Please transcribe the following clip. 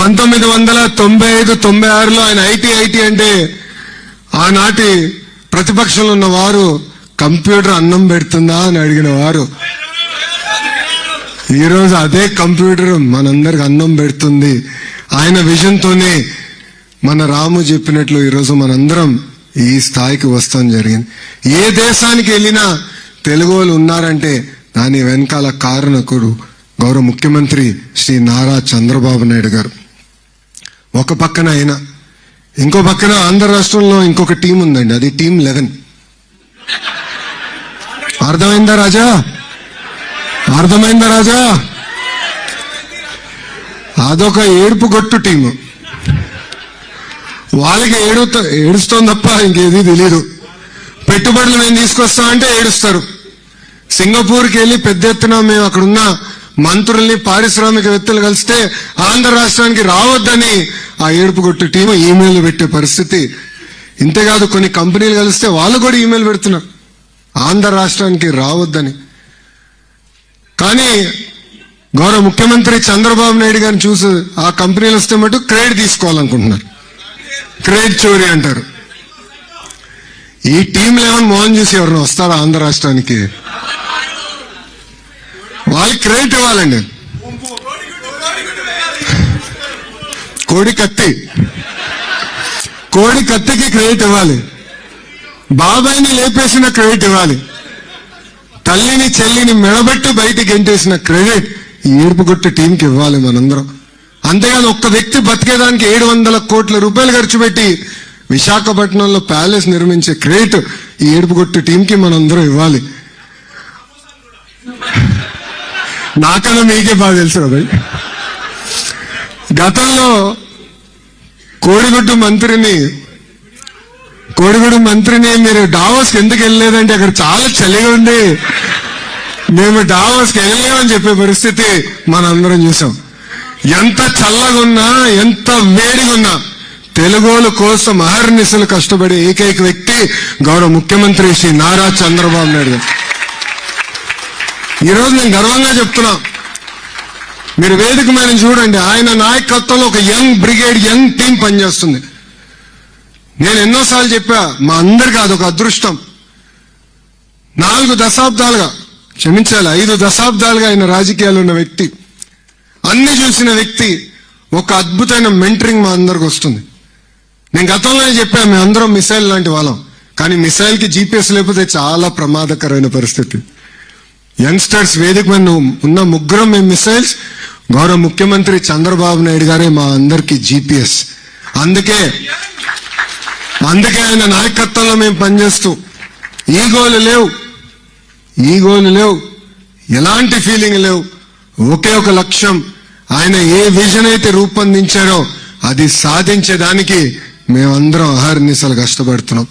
పంతొమ్మిది వందల తొంభై ఐదు తొంభై ఆరులో ఆయన ఐటీ ఐటీ అంటే ఆనాటి ప్రతిపక్షంలో ఉన్న వారు కంప్యూటర్ అన్నం పెడుతుందా? అని అడిగిన వారు ఈరోజు అదే కంప్యూటర్ మనందరికి అన్నం పెడుతుంది. ఆయన విజన్తోనే మన రాము చెప్పినట్లు ఈరోజు మనందరం ఈ స్థాయికి వస్తాం జరిగింది. ఏ దేశానికి వెళ్ళినా తెలుగు వాళ్ళు ఉన్నారంటే దాని వెనకాల కారణకుడు గౌరవ ముఖ్యమంత్రి శ్రీ నారా చంద్రబాబు నాయుడు గారు. ఒక పక్కన ఆయన ఇంకో పక్కన ఆంధ్ర రాష్ట్రంలో ఇంకొక టీం ఉందండి అది టీం లెవెన్. అర్థమైందా రాజా? అర్థమైందా రాజా? అదొక ఏడుపు గొట్టు టీము. వాళ్ళకి ఏడుత ఏడుస్తాం తప్ప ఇంకేది తెలియదు పెట్టుబడులు మేము తీసుకొస్తా అంటే ఏడుస్తారు. సింగపూర్కి వెళ్ళి పెద్ద ఎత్తున మేము అక్కడున్న మంత్రుల్ని పారిశ్రామికవేత్తలు కలిస్తే ఆంధ్ర రాష్ట్రానికి రావద్దని ఆ ఏడుపు కొట్టు టీము ఈమెయిల్ పెట్టే పరిస్థితి. ఇంతేకాదు కొన్ని కంపెనీలు కలిస్తే వాళ్ళు కూడా ఈమెయిల్ పెడుతున్నారు. ఆంధ్ర రాష్ట్రానికి రావద్దని. కానీ గౌరవ ముఖ్యమంత్రి చంద్రబాబు నాయుడు గారిని చూసి ఆ కంపెనీలు వస్తే మటు క్రెడిట్ తీసుకోవాలనుకుంటున్నారు. క్రెడిట్ చోరీ అంటారు. ఈ టీం లెవెన్ మోహన్ చూసి ఎవరైనా వస్తారా ఆంధ్ర రాష్ట్రానికి? క్రెడిట్ ఇవ్వాలండి. కోడి కత్తి. కోడి కత్తికి క్రెడిట్ ఇవ్వాలి. బాబాయిని లేపేసిన క్రెడిట్ ఇవ్వాలి. తల్లిని చెల్లిని మెడబెట్టి బయటికి గెంటేసిన క్రెడిట్ ఈ ఏడుపుకొట్టు టీంకి ఇవ్వాలి మనందరం. అంతేగాని ఒక్క వ్యక్తి బతికేదానికి ఏడు వందల కోట్ల రూపాయలు ఖర్చు పెట్టి విశాఖపట్నంలో ప్యాలెస్ నిర్మించే క్రెడిట్ ఈ ఏడుపుగొట్టు టీంకి మనందరం ఇవ్వాలి. నాకన్నా మీకే బాగా తెలుసు కదా గతంలో కోడిగుడ్డు మంత్రిని కోడిగుడు మంత్రిని మీరు డావోస్కి ఎందుకు వెళ్ళలేదంటే అక్కడ చాలా చలిగా ఉంది. మేము డావోస్కి వెళ్ళలేమని చెప్పే పరిస్థితి మనందరం చూసాం. ఎంత చల్లగా ఉన్నా ఎంత వేడిగా ఉన్నా తెలుగోల కోసం అహర్నిశలు కష్టపడే ఏకైక వ్యక్తి గౌరవ ముఖ్యమంత్రి శ్రీ నారా చంద్రబాబు నాయుడు గారు. ఈరోజు నేను గర్వంగా చెప్తున్నా. మీరు వేదిక మీద చూడండి ఆయన నాయకత్వంలో ఒక యంగ్ బ్రిగేడ్ యంగ్ టీం పనిచేస్తుంది. నేను ఎన్నోసార్లు చెప్పా మా అందరికి అదొక అదృష్టం. నాలుగు దశాబ్దాలుగా క్షమించాలి ఐదు దశాబ్దాలుగా ఆయన రాజకీయాలు ఉన్న వ్యక్తి. అన్ని చూసిన వ్యక్తి ఒక అద్భుతమైన మెంటరింగ్ మా అందరికి వస్తుంది. నేను గతంలోనే చెప్పాను మేము అందరం మిసైల్ లాంటి వాళ్ళం. కానీ మిసైల్కి జీపీఎస్ లేకపోతే చాలా ప్రమాదకరమైన పరిస్థితి. యంగ్స్టర్స్ వేదిక మీద ఉన్న ముగ్గురం మేము మిసైల్స్ గౌరవ ముఖ్యమంత్రి చంద్రబాబు నాయుడు గారే మా అందరికి జీపీఎస్ అందుకే అందుకే ఆయన నాయకత్వంలో మేము పనిచేస్తూ ఈగోలు లేవు. ఈగోలు లేవు. ఎలాంటి ఫీలింగ్ లేవు. ఒకే ఒక లక్ష్యం ఆయన ఏ విజన్ అయితే రూపొందించారో అది సాధించేదానికి మేమందరం అహర్నిశలు కష్టపడుతున్నాం.